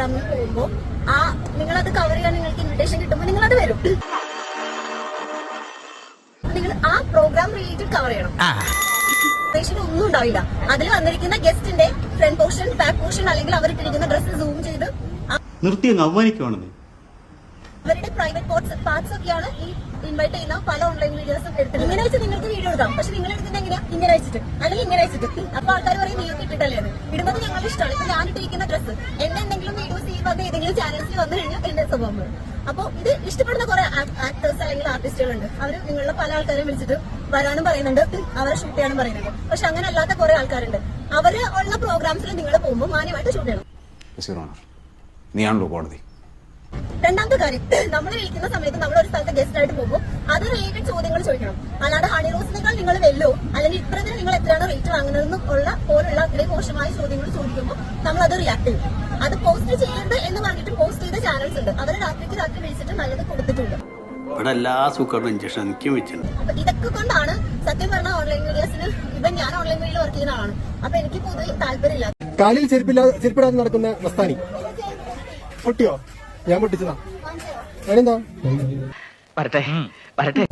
പ്രോഗ്രാമിന് പോകുമ്പോൾ ആ നിങ്ങളത് അത് കവർ ചെയ്യാൻ നിങ്ങൾക്ക് ഇൻവിറ്റേഷൻ കിട്ടുമ്പോൾ നിങ്ങളത് അത് വരും നിങ്ങൾ ആ പ്രോഗ്രാം റിലേറ്റഡ് കവർ ചെയ്യണം. ഒന്നും ഉണ്ടാവില്ല. അതിൽ വന്നിരിക്കുന്ന ഗസ്റ്റിന്റെ ഫ്രണ്ട് പോർഷൻ ബാക്ക് പോർഷൻ അല്ലെങ്കിൽ അവരിട്ടിരിക്കുന്ന ഡ്രസ്സ് സൂം ചെയ്ത് നിർത്തി അവമാനിക്കുവാണെന്നേ അവരുടെ പ്രൈവറ്റ് പാർട്സ് പാർട്സ് ഒക്കെയാണ് ഈ ഇൻവൈറ്റ് ചെയ്യുന്ന പല ഓൺലൈൻ വീഡിയോസും എടുത്തത് ഇങ്ങനെ വെച്ച് നിങ്ങൾക്ക് വീഡിയോ എടുക്കാം. പക്ഷെ നിങ്ങൾ എടുക്കുന്നത് എങ്ങനെയാ? ഇങ്ങനെ വെച്ചിട്ട് അല്ലെങ്കിൽ ഇങ്ങനെ വെച്ചിട്ട് അപ്പൊ ആൾക്കാർ ഇട്ടിരിക്കുന്ന ഡ്രസ്സ് എന്റെ എന്തെങ്കിലും വീഡിയോസ് ഈ വന്ന് ഏതെങ്കിലും ചാനൽസിൽ വന്നു കഴിഞ്ഞാൽ എന്റെ സ്വഭാവം വരും അപ്പൊ ഇത് ഇഷ്ടപ്പെടുന്ന കുറെ ആക്ടേഴ്സ് അല്ലെങ്കിൽ ആർട്ടിസ്റ്റുകളുണ്ട് അവർ നിങ്ങളുടെ പല ആൾക്കാരെയും വിളിച്ചിട്ട് വരാനും പറയുന്നുണ്ട്. അവരെ ഷൂട്ട് ചെയ്യാനും പറയുന്നുണ്ട്. പക്ഷെ അങ്ങനെ അല്ലാത്ത കുറെ ആൾക്കാരുണ്ട്. അവർ ഉള്ള പ്രോഗ്രാംസിൽ നിങ്ങൾ പോകുമ്പോൾ മാന്യമായിട്ട് ഷൂട്ട് ചെയ്യണം. നീയാണല്ലോ കോടതി. രണ്ടാമത്തെ കാര്യം. നമ്മൾ വിളിക്കുന്ന സമയത്ത് നമ്മൾ ഒരു സ്ഥലത്ത് ഗസ്റ്റ് ആയിട്ട് പോകുമ്പോൾ അത് റിലേറ്റഡ് ചോദ്യങ്ങൾ ചോദിക്കണം. അല്ലാതെ ഹണി റോസിനേക്കാൾ നിങ്ങൾ വെല്ലോ? അല്ലെങ്കിൽ ഇത്ര ഇതിന് നിങ്ങൾ എത്രയാണ് റേറ്റ് വാങ്ങുന്നതെന്നും ഉള്ള മോശമായ ചോദ്യങ്ങൾ ചോദിക്കുമ്പോൾ നമ്മൾ അത് റിയാക്ട് ചെയ്യും. അത് പോസ്റ്റ് ചെയ്യേണ്ട എന്ന് പറഞ്ഞിട്ട് പോസ്റ്റ് ചെയ്ത ചാനൽസ് ഉണ്ട്. അവർ രാത്രിക്ക് രാത്രി വിളിച്ചിട്ട് നല്ലത് കൊടുത്തിട്ടുണ്ട്. ഇവിടെ എല്ലാ സൂക്കറിനും ഇഞ്ചക്ഷൻ എനിക്കും വെച്ചിട്ടുണ്ട്. ഇതൊക്കെ കൊണ്ടാണ് സത്യം പറഞ്ഞ ഓൺലൈൻ മീഡിയാസിന് ഇപ്പൊ ഞാൻ ഓൺലൈൻ മീഡിയയിൽ വർക്ക് ചെയ്യുന്ന ആളാണ്. അപ്പൊ എനിക്ക് പൊതുവെ താല്പര്യമില്ല. കാലിൽ ചെരുപ്പില്ലാതെ ചെരുപ്പിടാതെ നടക്കുന്ന മസ്താനി പൊട്ടിയോ? ഞാൻ പൊട്ടിച്ചതാ. വരട്ടെ വരട്ടെ.